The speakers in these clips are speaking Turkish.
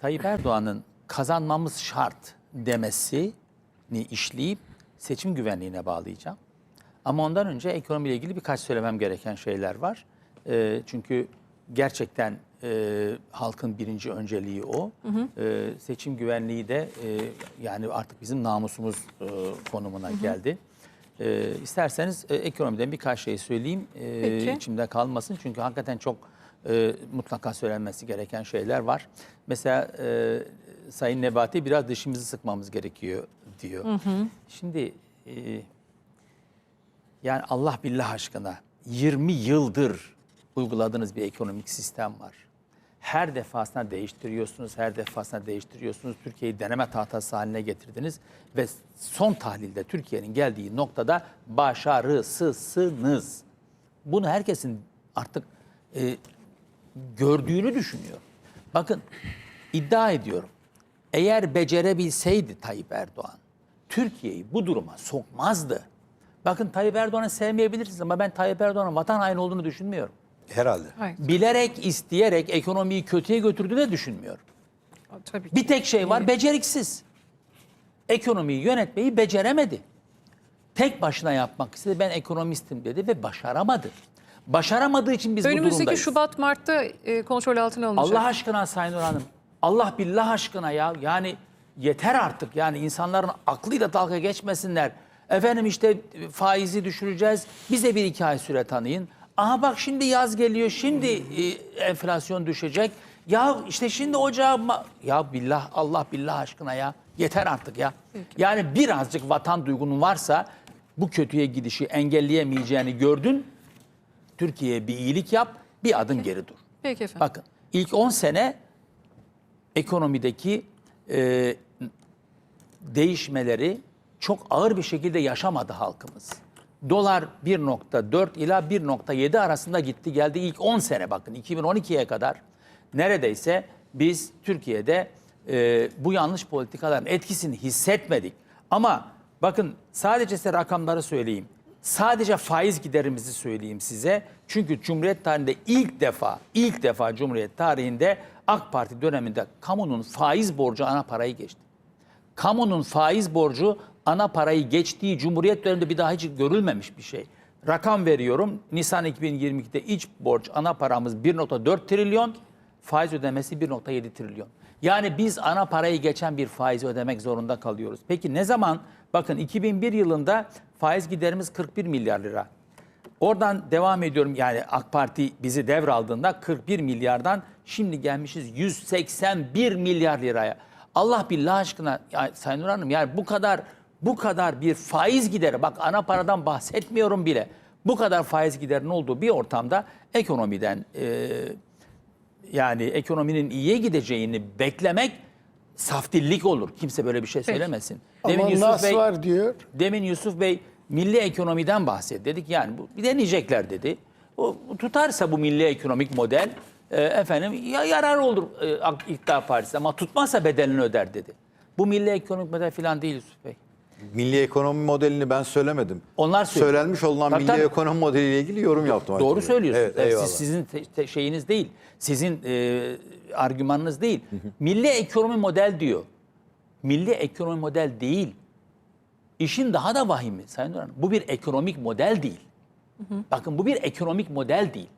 Tayyip Erdoğan'ın kazanmamız şart demesini işleyip seçim güvenliğine bağlayacağım. Ama ondan önce ekonomiyle ilgili birkaç söylemem gereken şeyler var. E, çünkü gerçekten e, halkın birinci önceliği o. E, seçim güvenliği de e, yani artık bizim namusumuz e, konumuna geldi. E, isterseniz e, ekonomiden birkaç şey söyleyeyim. E, Peki. içimde kalmasın. Çünkü hakikaten çok e, mutlaka söylenmesi gereken şeyler var. Mesela e, Sayın Nebati biraz dişimizi sıkmamız gerekiyor diyor. Şimdi e, yani Allah billah aşkına 20 yıldır uyguladığınız bir ekonomik sistem var. Her defasında değiştiriyorsunuz, her defasında değiştiriyorsunuz. Türkiye'yi deneme tahtası haline getirdiniz ve son tahlilde Türkiye'nin geldiği noktada başarısızsınız. Bunu herkesin artık e, gördüğünü düşünüyorum. Bakın iddia ediyorum. Eğer becerebilseydi Tayyip Erdoğan Türkiye'yi bu duruma sokmazdı. Bakın Tayyip Erdoğan'ı sevmeyebilirsiniz ama ben Tayyip Erdoğan'ın vatan haini olduğunu düşünmüyorum. Herhalde. Hayır, Bilerek, isteyerek ekonomiyi kötüye götürdüğünü düşünmüyorum. tabii ki. Bir tek şey var, beceriksiz. Ekonomiyi yönetmeyi beceremedi. Tek başına yapmak istedi. Ben ekonomistim dedi ve başaramadı. Başaramadığı için biz bu Önümüzdeki durumdayız. Şubat Mart'ta e, kontrol altına alınacak. Allah aşkına Sayın Nur Hanım. Allah billah aşkına ya. Yani yeter artık. Yani insanların aklıyla dalga geçmesinler. Efendim işte faizi düşüreceğiz. Bize bir iki ay süre tanıyın. Aha bak şimdi yaz geliyor. Şimdi e, enflasyon düşecek. Ya işte şimdi ocağa... Ya billah Allah billah aşkına ya. Yeter artık ya. Yani birazcık vatan duygunun varsa bu kötüye gidişi engelleyemeyeceğini gördün. Türkiye'ye bir iyilik yap, bir adım geri dur. Peki efendim. Bakın ilk 10 sene ekonomideki e, değişmeleri çok ağır bir şekilde yaşamadı halkımız. Dolar 1.4 ila 1.7 arasında gitti geldi ilk 10 sene bakın 2012'ye kadar neredeyse biz Türkiye'de e, bu yanlış politikaların etkisini hissetmedik. Ama bakın sadece size rakamları söyleyeyim. Sadece faiz giderimizi söyleyeyim size. Çünkü Cumhuriyet tarihinde ilk defa, ilk defa Cumhuriyet tarihinde AK Parti döneminde kamunun faiz borcu ana parayı geçti. Kamunun faiz borcu ana parayı geçtiği Cumhuriyet döneminde bir daha hiç görülmemiş bir şey. Rakam veriyorum. Nisan 2022'de iç borç ana paramız 1.4 trilyon, faiz ödemesi 1.7 trilyon. Yani biz ana parayı geçen bir faizi ödemek zorunda kalıyoruz. Peki ne zaman? Bakın 2001 yılında faiz giderimiz 41 milyar lira. Oradan devam ediyorum yani AK Parti bizi devraldığında 41 milyardan şimdi gelmişiz 181 milyar liraya. Allah billah aşkına ya Sayın Nur Hanım yani bu kadar bu kadar bir faiz gideri bak ana paradan bahsetmiyorum bile. Bu kadar faiz giderinin olduğu bir ortamda ekonomiden e, yani ekonominin iyiye gideceğini beklemek saftillik olur. Kimse böyle bir şey söylemesin. Ama nas var diyor. Demin Yusuf Bey milli ekonomiden bahsetti. Dedik yani bu bir deneyecekler dedi. O tutarsa bu milli ekonomik model e, efendim ya yarar olur e, iktidar partisi ama tutmazsa bedelini öder dedi. Bu milli ekonomik model falan değil Yusuf Bey. Milli ekonomi modelini ben söylemedim. Onlar söylüyor. Söylenmiş olunan Tabii, milli tabii. ekonomi modeliyle ilgili yorum yaptım. Doğru söylüyorsunuz. Evet, Evet, siz, sizin te- te- şeyiniz değil. Sizin e, argümanınız değil. Milli ekonomi model diyor. Milli ekonomi model değil. İşin daha da vahimi Sayın Duran. Bu bir ekonomik model değil. Bakın bu bir ekonomik model değil.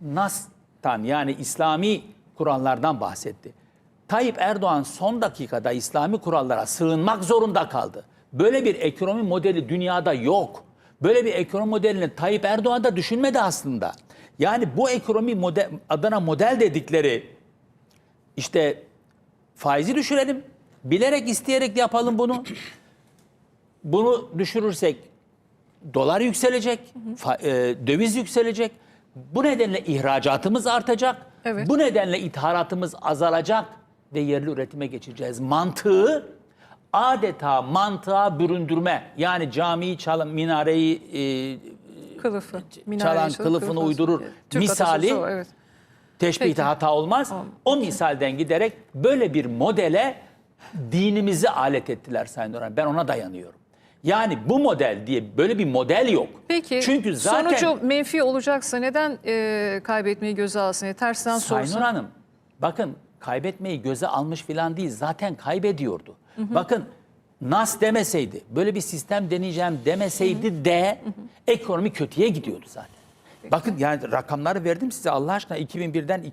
Nas'tan yani İslami kurallardan bahsetti. Tayyip Erdoğan son dakikada İslami kurallara sığınmak zorunda kaldı. Böyle bir ekonomi modeli dünyada yok. Böyle bir ekonomi modelini Tayyip Erdoğan da düşünmedi aslında. Yani bu ekonomi model, adına model dedikleri işte faizi düşürelim. Bilerek isteyerek yapalım bunu. Bunu düşürürsek dolar yükselecek, fa- e, döviz yükselecek. Bu nedenle ihracatımız artacak. Evet. Bu nedenle ithalatımız azalacak ve yerli üretime geçeceğiz. Mantığı adeta mantığa büründürme. Yani camiyi çalan, minareyi e, Kılıfı. minareye çalan kılıfını kılıfı- uydurur. Türk Misali o, evet. teşbihte Peki. hata olmaz. O misalden giderek böyle bir modele dinimizi alet ettiler Sayın Orhan. Ben ona dayanıyorum. Yani bu model diye böyle bir model yok. Peki Çünkü zaten sonucu menfi olacaksa neden e, kaybetmeyi göze alsın? E, tersten Sayın sorsun. Nur Hanım bakın kaybetmeyi göze almış falan değil. Zaten kaybediyordu. Bakın Nas demeseydi, böyle bir sistem deneyeceğim demeseydi de ekonomi kötüye gidiyordu zaten. Bakın yani rakamları verdim size Allah aşkına 2001'den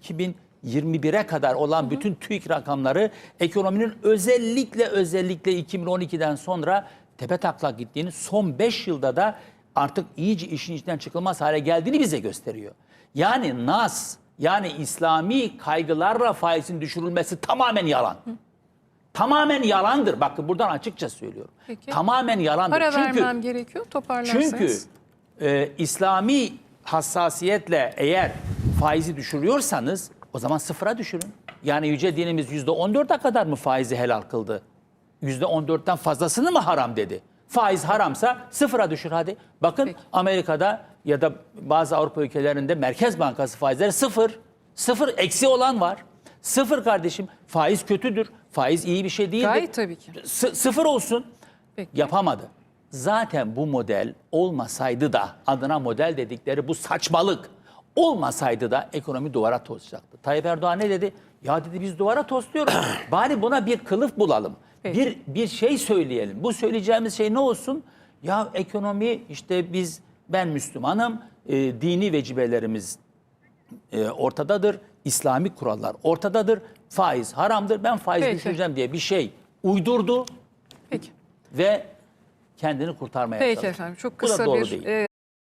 2021'e kadar olan bütün TÜİK rakamları ekonominin özellikle özellikle 2012'den sonra tepe taklak gittiğini son 5 yılda da artık iyice işin içinden çıkılmaz hale geldiğini bize gösteriyor. Yani nas yani İslami kaygılarla faizin düşürülmesi tamamen yalan. Tamamen yalandır. Bakın buradan açıkça söylüyorum. Peki. Tamamen yalandır. Para Çünkü vermem gerekiyor toparlarsanız. çünkü e, İslami hassasiyetle eğer faizi düşürüyorsanız o zaman sıfıra düşürün. Yani yüce dinimiz yüzde on dörde kadar mı faizi helal kıldı? Yüzde on dörtten fazlasını mı haram dedi? Faiz haramsa sıfıra düşür hadi. Bakın Peki. Amerika'da ya da bazı Avrupa ülkelerinde Merkez Bankası faizleri sıfır. Sıfır eksi olan var. Sıfır kardeşim. Faiz kötüdür. Faiz iyi bir şey değildir. Gayet tabii ki. S- sıfır olsun. Peki. Yapamadı. Zaten bu model olmasaydı da adına model dedikleri bu saçmalık olmasaydı da ekonomi duvara toslayacaktı. Tayyip Erdoğan ne dedi? Ya dedi biz duvara tosluyoruz. Bari buna bir kılıf bulalım. Peki. Bir bir şey söyleyelim. Bu söyleyeceğimiz şey ne olsun? Ya ekonomi işte biz ben Müslümanım. e, dini vecibelerimiz e, ortadadır. İslami kurallar ortadadır. Faiz haramdır. Ben faiz Peki. düşüreceğim diye bir şey uydurdu Peki. ve kendini kurtarmaya Peki çalıştı. efendim çok Bu da kısa doğru bir değil. e,